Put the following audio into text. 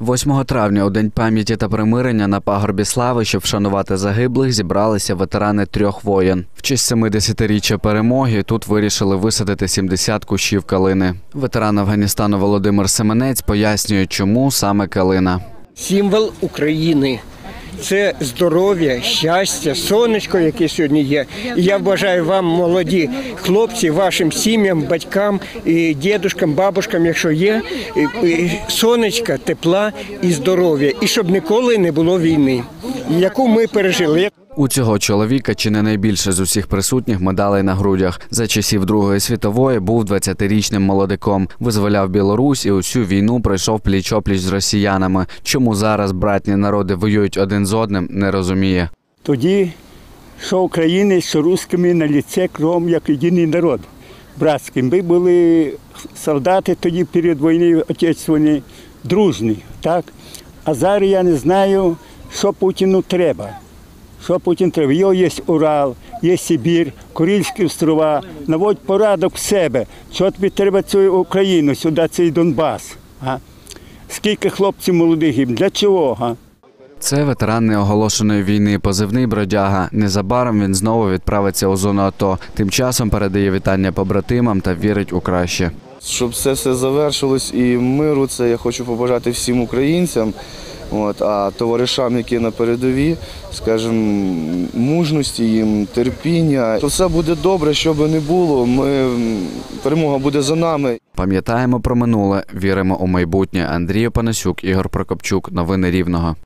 8 травня, у день пам'яті та примирення на пагорбі слави, щоб вшанувати загиблих, зібралися ветерани трьох воєн. В честь 70-річчя перемоги тут вирішили висадити 70 кущів калини. Ветеран Афганістану Володимир Семенець пояснює, чому саме калина. символ України. Це здоров'я, щастя, сонечко, яке сьогодні є. І я бажаю вам, молоді хлопці, вашим сім'ям, батькам, і дідушкам, бабушкам, якщо є, сонечка, тепла і здоров'я. І щоб ніколи не було війни, яку ми пережили. У цього чоловіка чи не найбільше з усіх присутніх медалей на грудях. За часів Другої світової був 20-річним молодиком. Визволяв Білорусь і усю війну пройшов пліч-опліч з росіянами. Чому зараз братні народи воюють один з одним, не розуміє. Тоді, що українець, що русскими на ліце кром як єдиний народ. Братський. Ми були солдати тоді перед війною отечественною, дружні. Так? А зараз я не знаю, що Путіну треба. Що Путін треба? Його є Урал, є Сибір, Курильські острова. Наводь порядок в себе. Що тобі треба цю Україну, сюди цей Донбас? А? Скільки хлопців молодих гибне? Для чого? А? Це ветеран неоголошеної війни, позивний бродяга. Незабаром він знову відправиться у зону АТО. Тим часом передає вітання побратимам та вірить у краще. Щоб це все завершилось і миру, це я хочу побажати всім українцям, от, а товаришам, які на передовій, скажімо, мужності їм, терпіння. То все буде добре, що би не було. Ми, перемога буде за нами. Пам'ятаємо про минуле, віримо у майбутнє. Андрій Панасюк, Ігор Прокопчук. Новини Рівного.